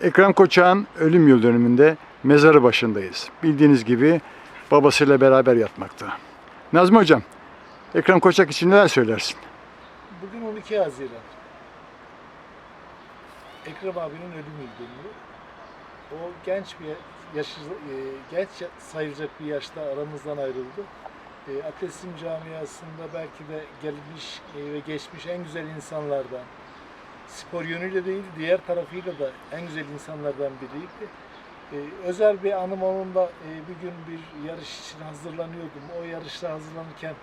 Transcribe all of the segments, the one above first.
Ekrem Koçak'ın ölüm yıl dönümünde mezarı başındayız. Bildiğiniz gibi babasıyla beraber yatmakta. Nazmi Hocam, Ekrem Koçak için neler söylersin? Bugün 12 Haziran. Ekrem abinin ölüm yıl. O genç bir yaş, e, genç sayılacak bir yaşta aramızdan ayrıldı. E, atletizm camiasında belki de gelmiş e, ve geçmiş en güzel insanlardan, spor yönüyle değil diğer tarafıyla da en güzel insanlardan biriydi. E, özel bir anım onunla e, bir gün bir yarış için hazırlanıyordum. O yarışta hazırlanırken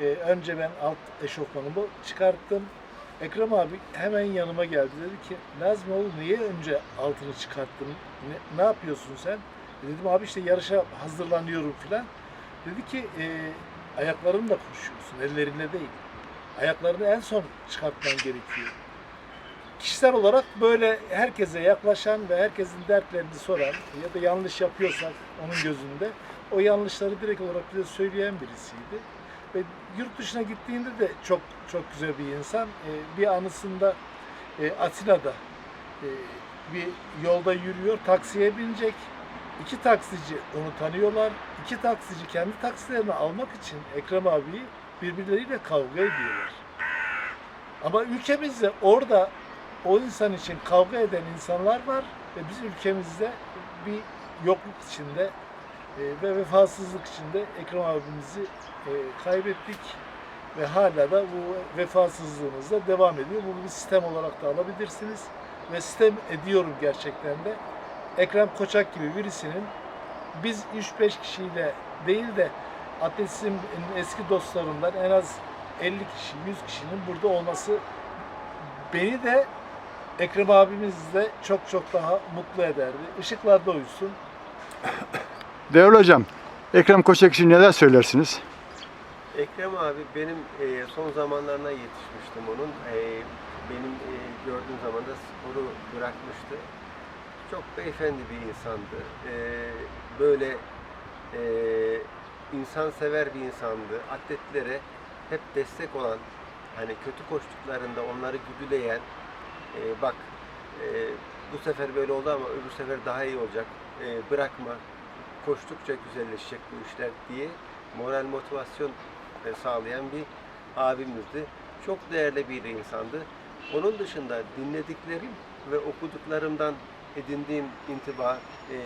e, önce ben alt eşofmanımı çıkarttım. Ekrem abi hemen yanıma geldi. Dedi ki Nazmi oğlum niye önce altını çıkarttın? Ne, ne yapıyorsun sen? E, dedim abi işte yarışa hazırlanıyorum filan. Dedi ki e, ayaklarınla koşuyorsun, ellerinle değil. Ayaklarını en son çıkartman gerekiyor. Kişisel olarak böyle herkese yaklaşan ve herkesin dertlerini soran ya da yanlış yapıyorsak onun gözünde o yanlışları direkt olarak bize söyleyen birisiydi. Ve yurt dışına gittiğinde de çok çok güzel bir insan. Ee, bir anısında e, Atina'da e, bir yolda yürüyor, taksiye binecek. İki taksici onu tanıyorlar. İki taksici kendi taksilerini almak için Ekrem abiyi birbirleriyle kavga ediyorlar. Ama ülkemizde orada o insan için kavga eden insanlar var ve biz ülkemizde bir yokluk içinde e, ve vefasızlık içinde Ekrem abimizi e, kaybettik ve hala da bu vefasızlığımız da devam ediyor. Bunu bir sistem olarak da alabilirsiniz ve sistem ediyorum gerçekten de. Ekrem Koçak gibi birisinin biz 3-5 kişiyle değil de atletizmin eski dostlarından en az 50 kişi, 100 kişinin burada olması beni de Ekrem abimiz de çok çok daha mutlu ederdi. Işıklarda uyusun. Değerli hocam, Ekrem Koçak için neler söylersiniz? Ekrem abi benim e, son zamanlarına yetişmiştim onun. E, benim e, gördüğüm zaman da sporu bırakmıştı. Çok beyefendi bir insandı. E, böyle e, insansever bir insandı. Atletlere hep destek olan, hani kötü koştuklarında onları güdüleyen, e, bak e, bu sefer böyle oldu ama öbür sefer daha iyi olacak, e, bırakma, koştukça güzelleşecek bu işler diye moral motivasyon e, sağlayan bir abimizdi. Çok değerli bir insandı. Onun dışında dinlediklerim ve okuduklarımdan edindiğim intiba e,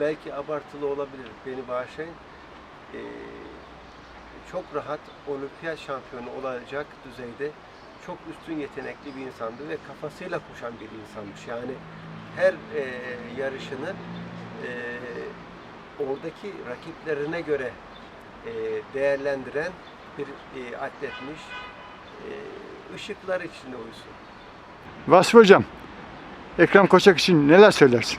belki abartılı olabilir, beni bağışlayın. E, çok rahat olimpiyat şampiyonu olacak düzeyde çok üstün yetenekli bir insandı ve kafasıyla koşan bir insanmış. Yani her e, yarışını e, oradaki rakiplerine göre e, değerlendiren bir e, atletmiş. E, ışıklar içinde uyusun. Vasfi Hocam, Ekrem Koçak için neler söylersin?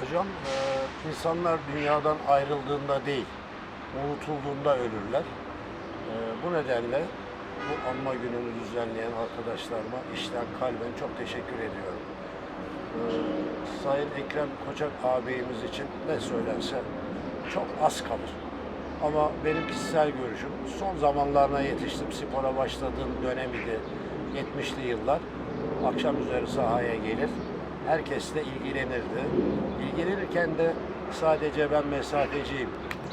Hocam e, insanlar dünyadan ayrıldığında değil, unutulduğunda ölürler. E, bu nedenle bu anma gününü düzenleyen arkadaşlarıma işten kalben çok teşekkür ediyorum. E, Sayın Ekrem Koçak ağabeyimiz için ne söylense çok az kalır. Ama benim kişisel görüşüm son zamanlarına yetiştim. Spora başladığım dönem idi. 70'li yıllar. Akşam üzeri sahaya gelir. Herkesle ilgilenirdi. İlgilenirken de sadece ben mesafeciyim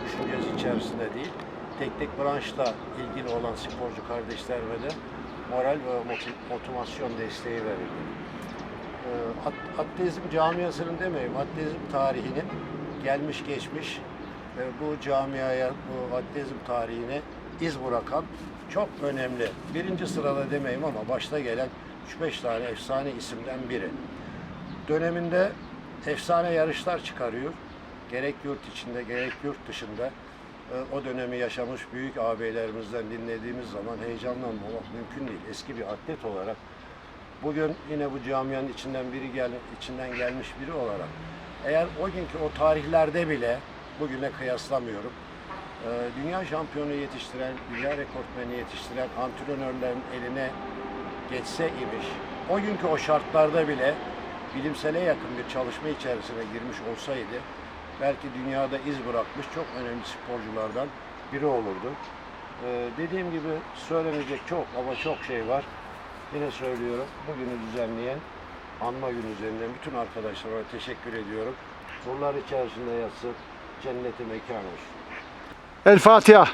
düşüncesi içerisinde değil. Teknik branşla ilgili olan sporcu kardeşlerime de moral ve motiv- motivasyon desteği verirdi. Ee, at- atletizm camiasının demeyeyim, atletizm tarihinin gelmiş geçmiş bu camiaya, bu atletizm tarihine iz bırakan çok önemli. Birinci sırada demeyeyim ama başta gelen 3-5 tane efsane isimden biri. Döneminde efsane yarışlar çıkarıyor. Gerek yurt içinde gerek yurt dışında o dönemi yaşamış büyük ağabeylerimizden dinlediğimiz zaman heyecanlanmamak mümkün değil. Eski bir atlet olarak bugün yine bu camianın içinden biri gel, içinden gelmiş biri olarak eğer o günkü o tarihlerde bile bugüne kıyaslamıyorum. e, Dünya şampiyonu yetiştiren, dünya rekortmeni yetiştiren antrenörlerin eline geçse imiş. O günkü o şartlarda bile bilimsele yakın bir çalışma içerisine girmiş olsaydı belki dünyada iz bırakmış çok önemli sporculardan biri olurdu. Ee, dediğim gibi söylenecek çok ama çok şey var. Yine söylüyorum bugünü düzenleyen anma günü üzerinden bütün arkadaşlarıma teşekkür ediyorum. Nurlar içerisinde yatsın, cenneti mekan olsun. El Fatiha.